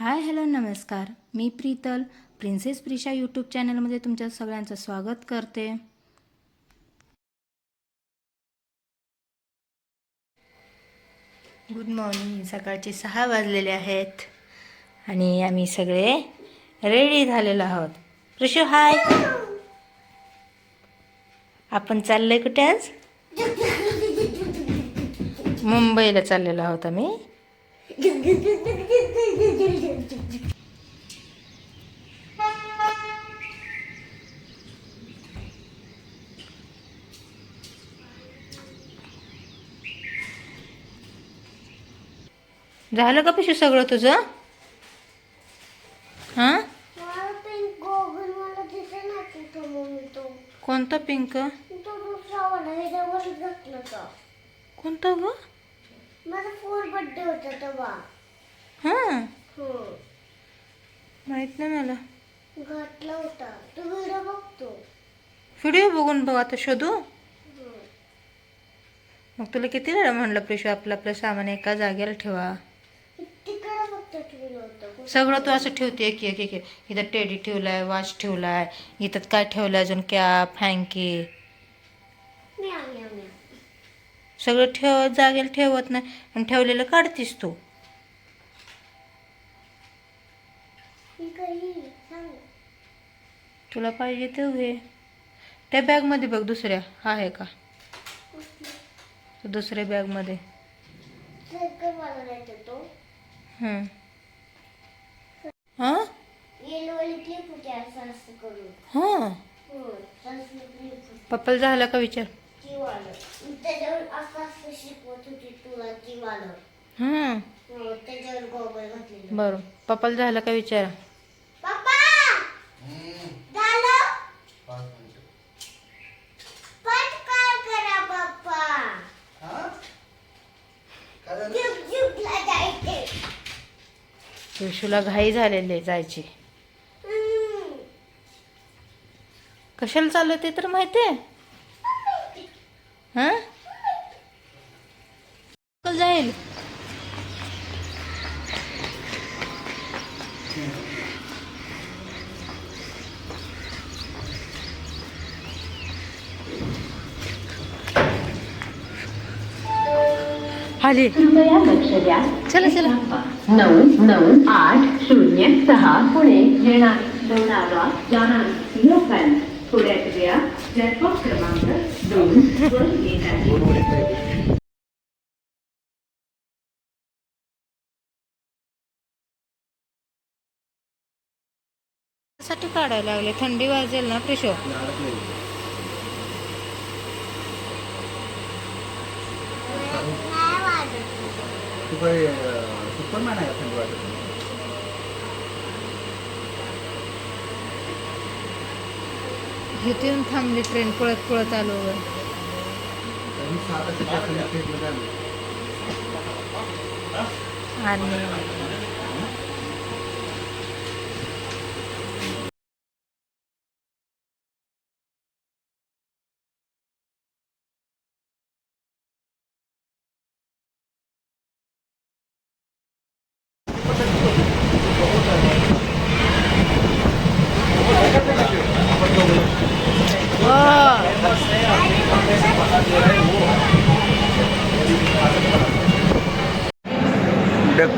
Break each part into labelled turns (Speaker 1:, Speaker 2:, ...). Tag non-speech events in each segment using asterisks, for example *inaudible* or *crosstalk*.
Speaker 1: हाय hello नमस्कार. मी Prital princess Prisha YouTube चॅनलमध्ये तुमच्या सगळ्यांचं स्वागत करते. गुड मॉर्निंग सकाळचे सहा वाजलेले आहेत आणि आम्ही सगळे रेडी झालेलो आहोत. प्रिशू हाय आपण चाललोय कुठे आज? *laughs* मुंबईला चाललेलो आहोत आम्ही. झालं का पिशू सगळं तुझं? हां? कोणता पिंक कोणता ग?
Speaker 2: माझा फोर बर्थडे होता तेव्हा.
Speaker 1: हां?
Speaker 2: हो.
Speaker 1: माहीत नाही मला.
Speaker 2: घातला होता. तो व्हिडिओ बघतो.
Speaker 1: व्हिडिओ बघून बघ आता शोधू.
Speaker 2: हो.
Speaker 1: मग तुला किती वेळा म्हणलं प्रिशू आपलं आपलं सामान एका जागेला ठेवा.
Speaker 2: तिकडे फक्त ठेवलं होतं
Speaker 1: सगळं तू असं ठेवते एक एक एक एक. इथं टेडी ठेवलाय वॉच ठेवलाय. इथं काय ठेवलंय अजून? कॅप हँकी सगळं ठेव जागेला ठेवत नाही आणि ठेवलेलं काढतीस तू.
Speaker 2: ही
Speaker 1: तुला पाहिजे ते उभे त्या बॅगमध्ये बघ दुसऱ्या. आहे का? दुसऱ्या बॅगमध्ये. हं. हां. हां
Speaker 2: हो
Speaker 1: पप्पाला झाला का विचार?
Speaker 2: त्याच्यावर असं शिकवत होती तुला
Speaker 1: हां
Speaker 2: त्याच्यावर घातलेलं.
Speaker 1: बरं. पप्पाला झालं का विचार.
Speaker 2: पप्पा! झालं? पटकन करा पप्पा? जुग जुगला जायचे.
Speaker 1: विशूला घाई झालेली आहे जायची.
Speaker 2: हम्म.
Speaker 1: कशाला चाललं ते तर माहिती आहे? हां? जाईल. आली. चला चला.
Speaker 3: नऊ नऊ आठ शून्य सहा पुणे येणारी. लोणावळा वेळा क्रमांक आहे
Speaker 1: साठी काढायला लागले. थंडी वाजेल ना प्रिशो
Speaker 2: वाजत.
Speaker 4: सुपरमॅन आहे थंडी वाटत
Speaker 1: इथे येऊन थांबली ट्रेन पळत पळत आलो आणि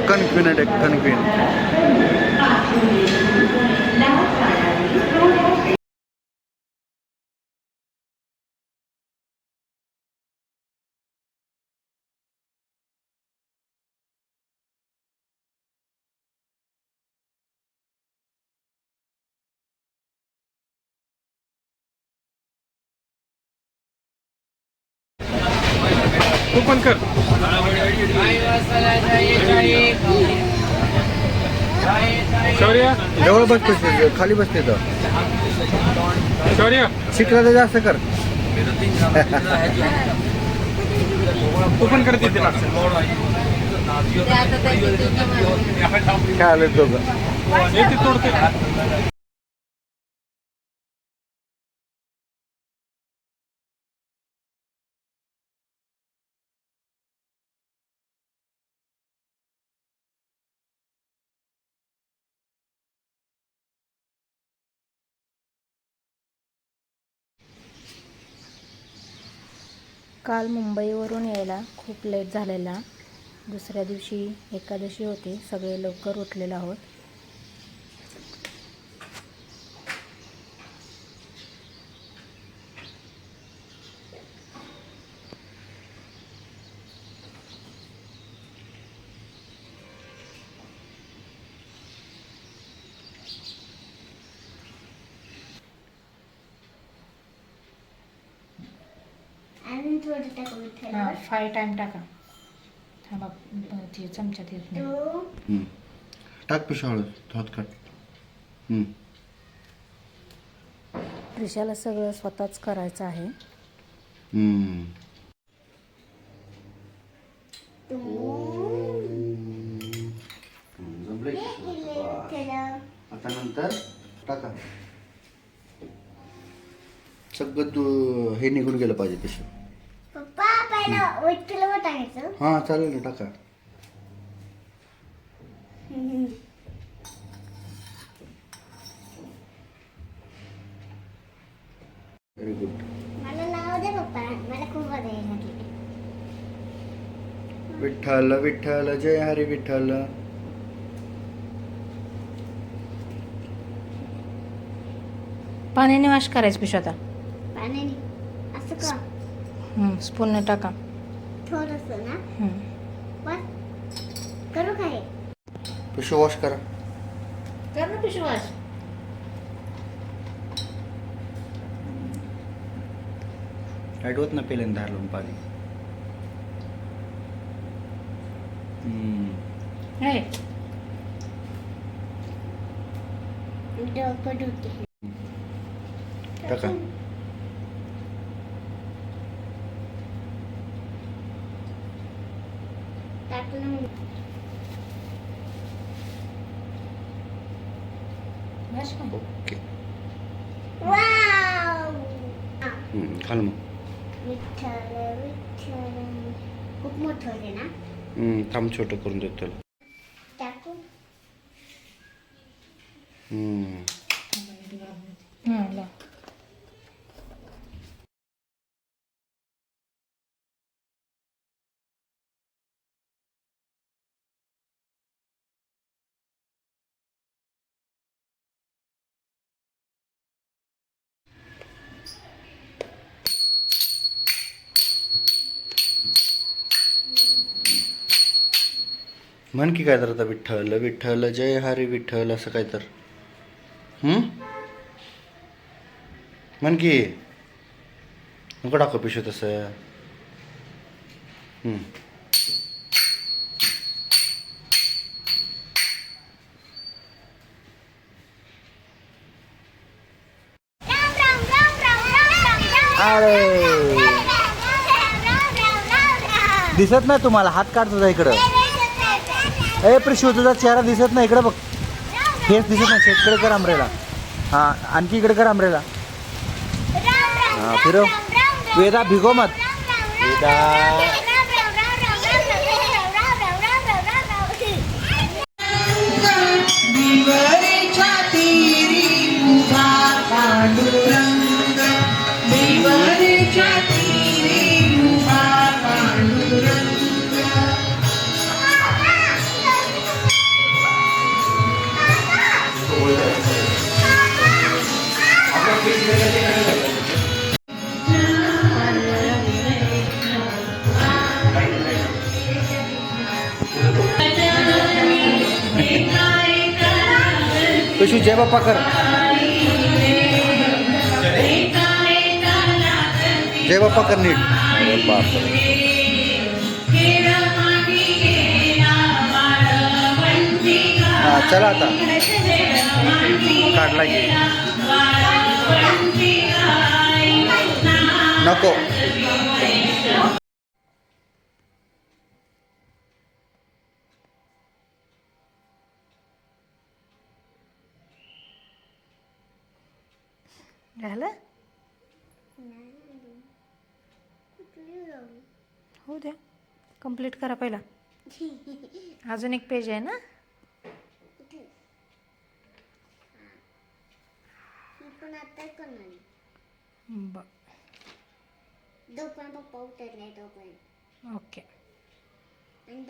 Speaker 4: ડેક્કન ક્વીન એ ડેક્કન ક્વીન
Speaker 5: तू पण कर। शौर्य?
Speaker 4: जवळ बसते खाली बसते तर
Speaker 5: शौर्य?
Speaker 4: शिकला तर जास्त कर.
Speaker 5: तू पण कर तिथे
Speaker 4: खेळाले दोघं?
Speaker 5: येते तोडते
Speaker 1: काल मुंबईवरून यायला खूप लेट झालेला. दुसऱ्या दिवशी एकादशी होती. सगळे लवकर उठलेलो आहोत
Speaker 2: आणि थोडं टाकून
Speaker 1: हां फाय टाईम टाका. थांबा ते चमच्यात येत नाही.
Speaker 4: हम्म. टाक पिशा हळद हात हम्म.
Speaker 1: त्रिशाला सगळं स्वतःच करायचं आहे.
Speaker 4: हम्म. आता नंतर टाका. सगळं तू हे निघून गेलं पाहिजे पिशवी
Speaker 2: पप्पा पहिलं विठ्ठल टाकायचं
Speaker 4: हां चालेल ना टाका. व्हेरी गुड
Speaker 2: मला नाव दे पप्पा मला खूप बघायला लागले.
Speaker 4: विठ्ठल विठ्ठल जय हरी विठ्ठल.
Speaker 1: पाण्याने वाश करायचं पिशव आता.
Speaker 2: पाण्याने. असं का?
Speaker 1: स्पूनने टाका.
Speaker 2: थोडस ना?
Speaker 1: हं.
Speaker 2: बस. करू काय
Speaker 4: पिशवी वॉश करा.
Speaker 1: कर ना पिशव वाश
Speaker 4: आठवत ना पेल्याने धार लावून पाणी.
Speaker 1: हे.
Speaker 4: टाका
Speaker 2: टाकलं
Speaker 1: वाश का?
Speaker 4: ओके खाल मग
Speaker 2: खूप मोठं होते ना
Speaker 4: हम्म, थांब छोटं करून देतो त्याला
Speaker 2: टाकू
Speaker 4: म्हण की काय तर आता विठ्ठल विठ्ठल जय हरी विठ्ठल असं काय तर. हम्म? म्हण की. नको टाकू पिशव तसं. हम्म.
Speaker 2: राम राम राम राम राम राम
Speaker 4: अरे
Speaker 2: राम
Speaker 4: दिसत नाही तुम्हाला हात काढ तुझा इकडं. ए प्रिशू तुझा चेहरा दिसत नाही इकडं बघ हेच दिसत नाही शेतकडे कर आमरेला हां आणखी इकडे कर आमरेला हां फिरव वेदा भिगो मत वेदा पिशू जय बाप्पा कर. जय बाप्पा कर नीट. हां चला आता. काढला की. नको.
Speaker 1: झालं हो द्या. कंप्लीट करा पहिला. अजून एक पेज आहे ना?
Speaker 2: पण आता
Speaker 1: ओके.
Speaker 2: आणि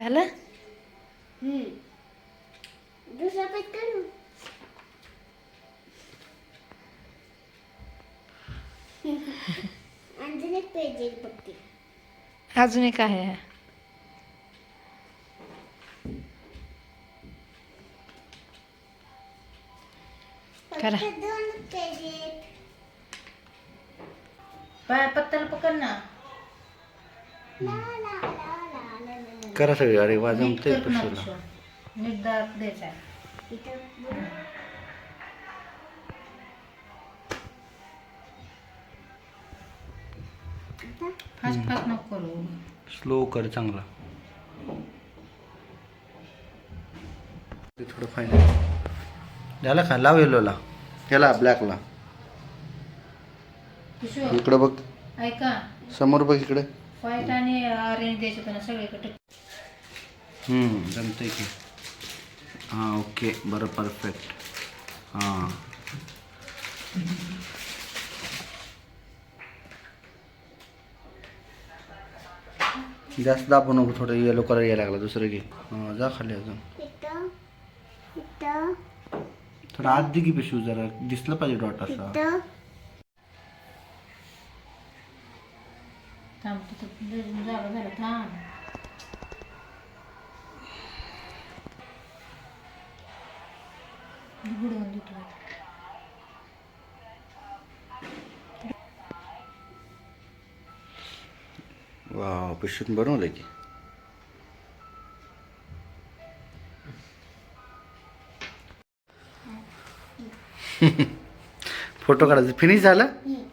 Speaker 1: झालं
Speaker 2: दुसरा पेज करू आणखीन एक पेज बघते
Speaker 1: अजून एक आहे करा.
Speaker 2: दोन पेज आहेत
Speaker 1: पत्ताला पकड ना.
Speaker 4: करा सगळे अरे वाजवते.
Speaker 1: नीट दाब द्यायचा
Speaker 2: इथं
Speaker 1: फास्ट फास्ट नको करू?
Speaker 4: स्लो कर चांगला. ते थोडं फायनल झालं का? लाव येलोला ह्याला ब्लॅकला
Speaker 1: पिशू
Speaker 4: इकडं बघ.
Speaker 1: ऐका.
Speaker 4: समोर बघ इकडे.
Speaker 1: व्हाईट आणि ऑरेंज द्यायचं त्यांना सगळीकडे
Speaker 4: हम्म, जमतंय की. हां ओके बरं परफेक्ट हां. जास्त दाबू नको थोडं येलो कलर यायला लागला दुसरं घे. हां जा खाली अजून. थोडं आत दे की पिशू जरा दिसलं पाहिजे डॉट असा.
Speaker 1: थांब
Speaker 4: पिशून बनवलं की फोटो काढायचं. फिनिश झालं?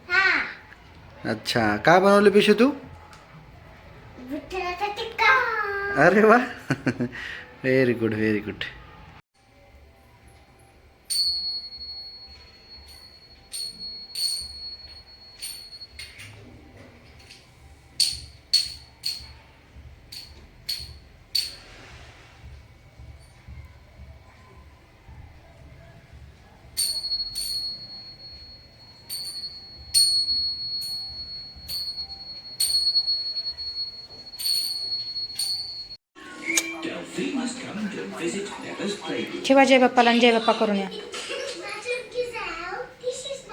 Speaker 2: हा.
Speaker 4: अच्छा. काय बनवलं पिशू तू? अरे वा. व्हेरी गुड व्हेरी गुड
Speaker 1: ठेवा जय बाप्पाला आणि जय बाप्पा करून या.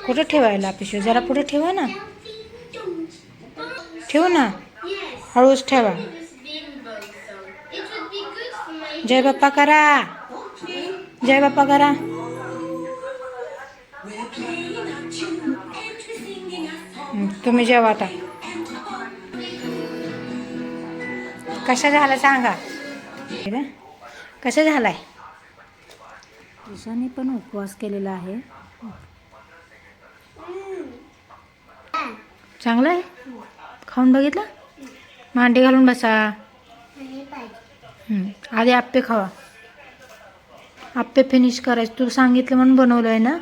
Speaker 1: कुठं ठेवायला पिशवी? जरा पुढे ठेवा ना. ठेवू ना? हळूच ठेवा. जय बाप्पा करा. जय बाप्पा करा तुम्ही जेवा आता. कशा झाला सांगा. आहे? कसा झालाय? तुझाने पण उपवास केलेला आहे. चांगला आहे? खाऊन बघितलं? मांडी घालून बसा. आधी आप्पे खावा. आप्पे फिनिश करायचे. तू सांगितलं म्हणून बनवलं आहे ना?